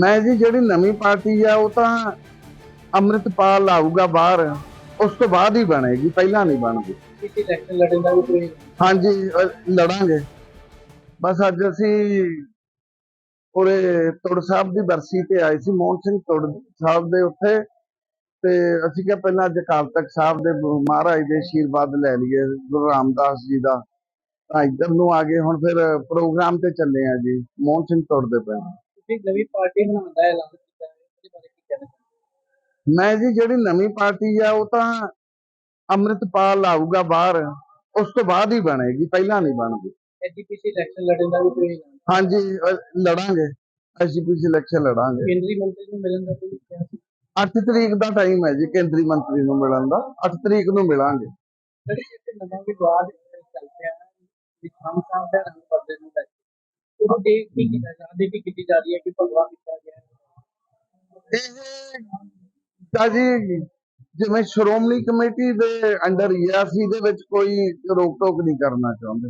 ਮੈਂ ਜੀ ਜਿਹੜੀ ਨਵੀਂ ਪਾਰਟੀ ਆ ਉਹ ਤਾਂ ਅੰਮ੍ਰਿਤਪਾਲ ਆਊਗਾ ਬਾਹਰ ਉਸ ਤੋਂ ਬਾਅਦ ਹੀ ਬਣੇਗੀ ਪਹਿਲਾਂ ਨਹੀਂ ਬਣਦੀ। ਕਿਸੇ ਇਲੈਕਸ਼ਨ ਲੜਨ ਦਾ ਵੀ ਕੋਈ ਹਾਂਜੀ ਅ, ਲੜਾਂਗੇ। ਬਸ ਅੱਜ ਅਸੀਂ ਉਰੇ ਤੁੜ ਸਾਹਿਬ ਦੀ ਬਰਸੀ ਤੇ ਆਏ ਸੀ ਮੋਹਨ ਸਿੰਘ ਤੁੜ ਸਾਹਿਬ ਦੇ ਉੱਥੇ। ਤੇ ਅਸੀਂ ਕਿਹਾ ਪਹਿਲਾਂ ਅੱਜ ਅਕਾਲ ਤਖਤ ਸਾਹਿਬ ਦੇ ਮਹਾਰਾਜ ਦੇ ਆਸ਼ੀਰਵਾਦ ਲੈ ਲਈਏ ਗੁਰੂ ਰਾਮਦਾਸ ਜੀ ਦਾ। ਤਾਂ ਇੱਧਰ ਨੂੰ ਆ ਗਏ ਹੁਣ ਫਿਰ ਪ੍ਰੋਗਰਾਮ ਤੇ ਚੱਲੇ ਆ ਜੀ ਮੋਹਨ ਸਿੰਘ ਤੁੜ ਦੇ ਪਿੰਡ। ਤੁਸੀਂ ਨਵੀਂ ਪਾਰਟੀ ਬਣਾਉਣ ਦਾ ਐਲਾਨ ਕੀਤਾ ਹੈ ਉਹਦੇ ਬਾਰੇ ਕੀ ਕਹਿਣਾ ਚਾਹੁੰਦੇ ਮੈਂ ਜੀ ਜਿਹੜੀ ਨਵੀਂ ਪਾਰਟੀ ਆ ਉਹ ਤਾਂ ਅੰਮ੍ਰਿਤਪਾਲ ਆਊਗਾ ਬਾਹਰ ਉਸ ਤੋਂ ਬਾਅਦ ਹੀ ਬਣੇਗੀ ਪਹਿਲਾਂ ਨਹੀਂ ਬਣਦੀ। ਐਜੀਪੀਸੀ ਇਲੈਕਸ਼ਨ ਲੜਨ ਦਾ ਵੀ ਕੋਈ ਹਾਂਜੀ ਲੜਾਂਗੇ ਐਸਜੀਪੀਸੀ ਇਲੈਕਸ਼ਨ ਲੜਾਂਗੇ। ਕੇਂਦਰੀ ਮੰਤਰੀ ਨੂੰ ਮਿਲਣ ਦਾ ਕੋਈ ਕਿਹਾ ਸੀ? 8 ਤਰੀਕ ਦਾ ਟਾਈਮ ਹੈ ਜੀ ਕੇਂਦਰੀ ਮੰਤਰੀ ਨੂੰ ਮਿਲਣ ਦਾ 8 ਤਰੀਕ ਨੂੰ ਮਿਲਾਂਗੇ। ਜਿਹੜੀ ਇੱਥੇ ਨਵਾਂ ਵਿਵਾਦ ਚੱਲ ਪਿਆ ਹੈ ਵਿਖਾਮ ਸਾਹਿਬ ਦਾ ਰੰਗ ਪਰਦੇ ਨੂੰ ਲੈ ਕੀ ਕੀਤਾ ਜਾ ਰਹੀ? ਕੀਤੀ ਜਾ ਰਹੀ ਹੈ ਕਿ ਭਗਵਾ ਕੀਤਾ ਗਿਆ ਇਹ ਤਾਂ ਜੀ, ਜਿਵੇਂ ਸ਼੍ਰੋਮਣੀ ਕਮੇਟੀ ਦੇ ਅੰਡਰ ਹੀ ਦੇ ਅਸੀਂ ਵਿੱਚ ਕੋਈ ਰੋਕ ਟੋਕ ਨਹੀਂ ਕਰਨਾ ਚਾਹੁੰਦੇ।